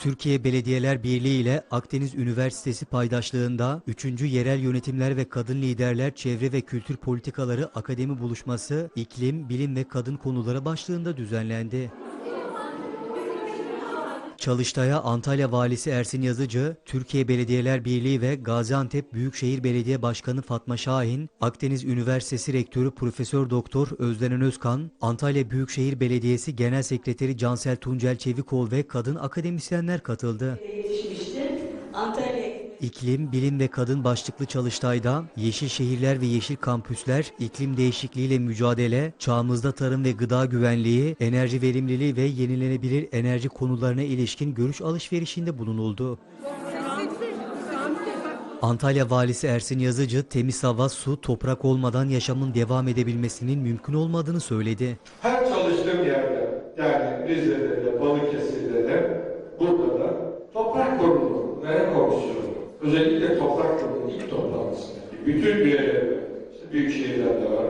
Türkiye Belediyeler Birliği ile Akdeniz Üniversitesi paydaşlığında 3. Yerel Yönetimler ve Kadın Liderler Çevre ve Kültür Politikaları Akademi Buluşması iklim, bilim ve kadın konuları başlığında düzenlendi. Çalıştay'a Antalya Valisi Ersin Yazıcı, Türkiye Belediyeler Birliği ve Gaziantep Büyükşehir Belediye Başkanı Fatma Şahin, Akdeniz Üniversitesi Rektörü Profesör Doktor Özlenen Özkan, Antalya Büyükşehir Belediyesi Genel Sekreteri Cansel Tuncel Çevikol ve kadın akademisyenler katıldı. Antalya İklim, bilim ve kadın başlıklı çalıştayda yeşil şehirler ve yeşil kampüsler, iklim değişikliğiyle mücadele, çağımızda tarım ve gıda güvenliği, enerji verimliliği ve yenilenebilir enerji konularına ilişkin görüş alışverişinde bulunuldu. Antalya Valisi Ersin Yazıcı, temiz hava, su, toprak olmadan yaşamın devam edebilmesinin mümkün olmadığını söyledi. Her çalıştığım yerde yani Rize'de de Balıkesir'de de burada da toprak korunmaları komisyonu özellikle toprak korunma ilk toplantısında bütün üyeleri işte büyük şehirlerde var,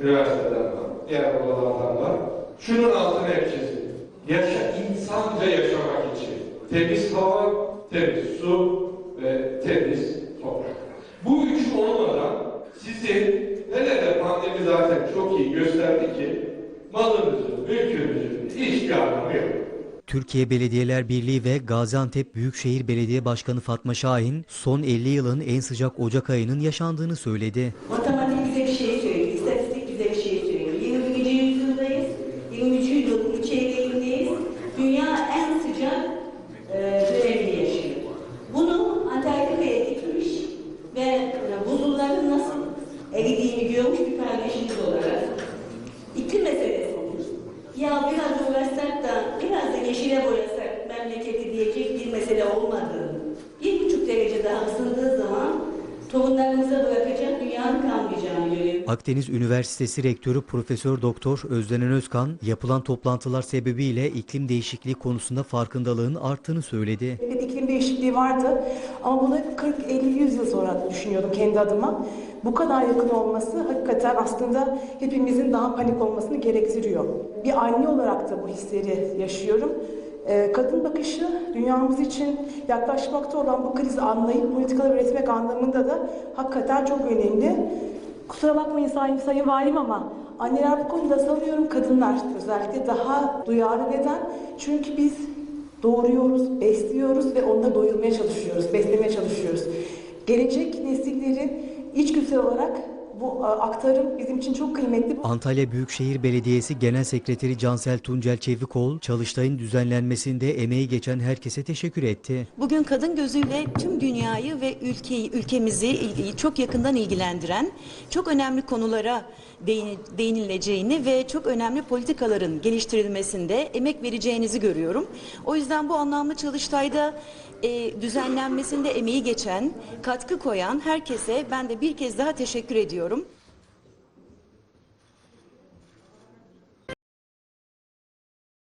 üniversiteden var, diğer odalardan var. Şunun altını hep çizdim. Yaşa, insanca yaşamak için temiz hava, temiz su ve temiz toprak. Bu üç olmadan sizin nerede pandemi zaten çok iyi gösterdi ki malınızın, mülkünüzün hiçbir anlamı yok. Türkiye Belediyeler Birliği ve Gaziantep Büyükşehir Belediye Başkanı Fatma Şahin, son 50 yılın en sıcak Ocak ayının yaşandığını söyledi. matematik bize bir şey söylüyor, istatistik bize bir şey söylüyor. 21. yüzyıldayız, 23. yüzyılın çeyreğindeyiz. Dünya en sıcak e, dönemini yaşıyor. Bunu Antarktika'ya gitmiş ve buzulların nasıl eridiğini görmüş bir kardeşimiz olarak. İklim meselesi. Ya biraz uğraşsak da biraz da yeşile boyasak memleketi diyecek bir mesele olmadığını, bir buçuk derece daha ısındığı zaman torunlarımıza bırakacak dünyanın kalmayacağını görüyoruz. Akdeniz Üniversitesi Rektörü Profesör Doktor Özlenen Özkan, yapılan toplantılar sebebiyle iklim değişikliği konusunda farkındalığın arttığını söyledi. Evet iklim değişikliği vardı ama bunu 40, 50, 100 yıl sonra düşünüyordum kendi adıma. Bu kadar yakın olması hakikaten aslında hepimizin daha panik olmasını gerektiriyor. Bir anne olarak da bu hisleri yaşıyorum. Ee, Kadın bakışı dünyamız için yaklaşmakta olan bu krizi anlayıp politikalar üretmek anlamında da hakikaten çok önemli. Kusura bakmayın sayın, sayın valim ama anneler bu konuda sanıyorum kadınlar özellikle daha duyarlı neden? Çünkü biz doğuruyoruz, besliyoruz ve onları doyurmaya çalışıyoruz, beslemeye çalışıyoruz. Gelecek nesillerin içgüdüsel olarak bu aktarım bizim için çok kıymetli. Antalya Büyükşehir Belediyesi Genel Sekreteri Cansel Tuncel Çevikol, çalıştayın düzenlenmesinde emeği geçen herkese teşekkür etti. Bugün kadın gözüyle tüm dünyayı ve ülkeyi, ülkemizi çok yakından ilgilendiren çok önemli konulara değin- değinileceğini ve çok önemli politikaların geliştirilmesinde emek vereceğinizi görüyorum. O yüzden bu anlamlı çalıştayda e, düzenlenmesinde emeği geçen, katkı koyan herkese ben de bir kez daha teşekkür ediyorum.